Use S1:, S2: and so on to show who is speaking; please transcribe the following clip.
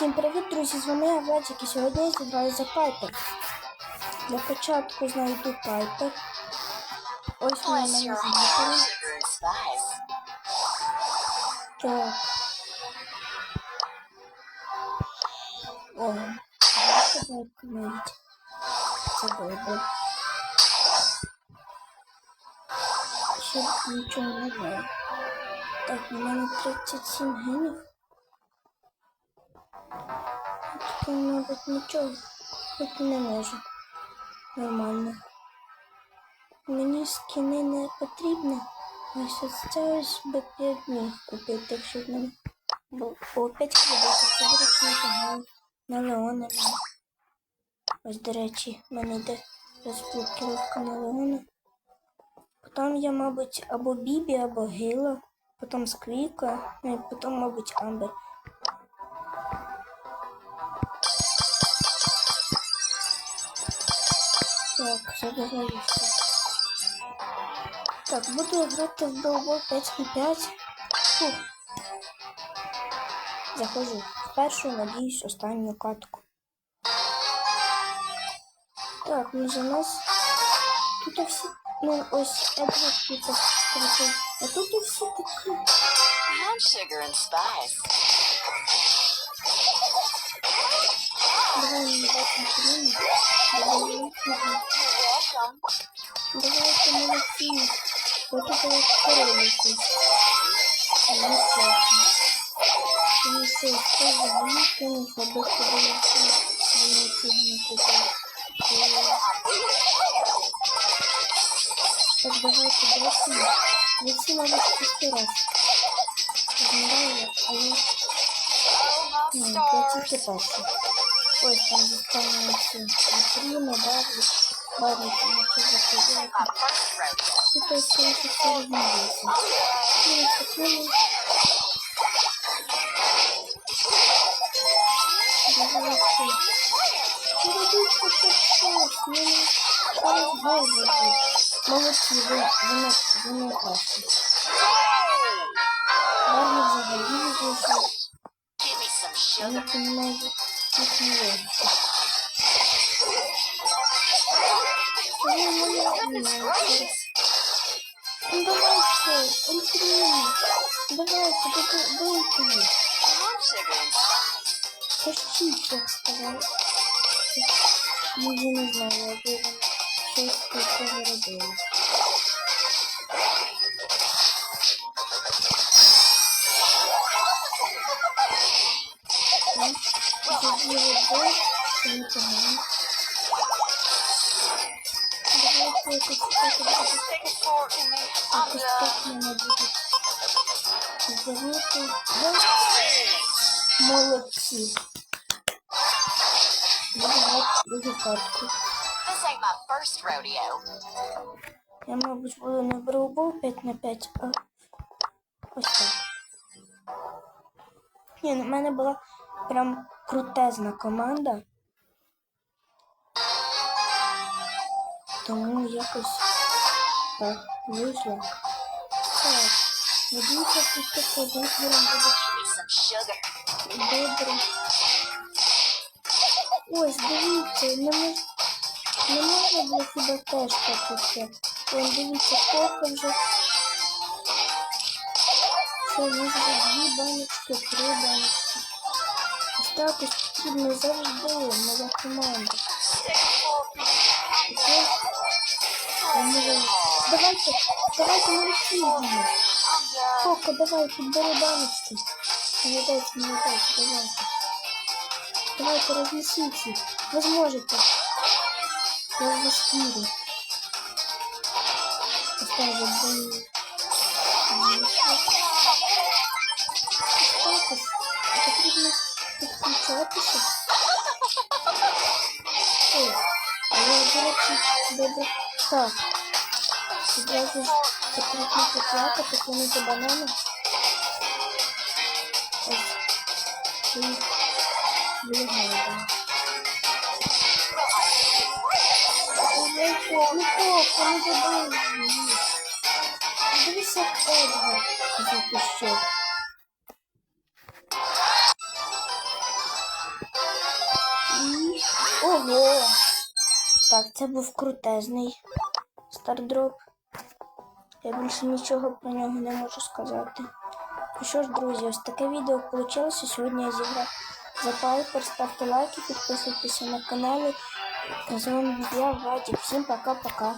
S1: Всім привіт, друзі! З вами я Владик і сьогодні я зіграю за Пайпер. Для початку знайду Пайпер. Ось
S2: Bless
S1: мене
S2: spice.
S1: Так. О, байку навіть. Це добре. Ще нічого не знаю. Так, у мене 37 генів. Тут, мабуть, нічого бути не можу. Нормально. Мені скини не потрібні. Ось ось це ось би 5 днів купити, якщо в мене було по 5 кредитів. Це, речі, непогано. На Леона. Ось, до речі, в мене йде розблокировка на Леона. Потім я, мабуть, або Бібі, або Гейла. Потім Сквіка, ну і потім, мабуть, Амбер. Так, забираюся. Так, буду грати в Белбол 5 на 5. Фух. Заходжу в першу, надіюсь, останню катку. Так, ну за нас. Тут всі. Ну, ось Едвард тут трохи. А тут всі такі.
S2: Sugar and spice.
S1: Давай не дати хріну. Давай
S2: welcome.
S1: Давайте молодці. Як коровики. Не чесно. Не все, за вони кинуть робити великі. Вони сьогодні. Так, давайте. Ви всі, мабуть, шести раз. Але
S2: Oh, my
S1: ні, я тільки перший. Ось там зістанемо всі. Вітріни, барві. Барві, тому що заходити.
S2: My first rodeo.
S1: Тут ось це все розмовляється. Ну, такими. Давайте. Ну, робіть хоча б щось. Ну, зараз гол буде. Молодці, ви, ви, не- ви не кращі. Барві взагалі не вийшов.
S2: Give me some
S1: Я не
S2: sugar.
S1: розумію їхню логіку. Ну, ну, ну, ну. Ну давайте, он давайте, давайте, давайте. Тащіть, як сказав. Ну, я не знаю, я вірю, что таке робили. Якось так Якось так мене будуть зробити. Молодці.
S2: First rodeo.
S1: Я, мабуть, буду не броубол 5 на 5, а ось так. Ні, ну, в мене була прям крутезна команда. Тому якось так вийшло. Так, надіюся, що це хвилин буде добре. Ось, дивіться, не, мож... не можна було хіба теж так усе. Вон, дивіться, поки вже. Що, може дві баночки, три баночки. Ось так ось потрібно завжди моя команда. Давайте, давайте молодці йдемо.
S2: I'm done.
S1: Пока, давай, підбери баночки. Молодець, молодець, давайте. Давайте разнесите их. Вы сможете. Я в вас верю. Оставить бой. Статус. Потрібно підключатися. Ой, а я, до речі, добре. Так. Потрібно поплакати, кинути банани. Ось. І виглядає. Ну, папа, не забудь. Дивися, Едгар запищав. Ого! Так, це був крутезний стардроп. Я більше нічого про нього не можу сказати. Ну що ж, друзі, ось таке відео вийшло. Сьогодні я зіграв за Пайпер. Ставте лайки, підписуйтесь на канал. З вами я, Вадик. Всім пока-пока.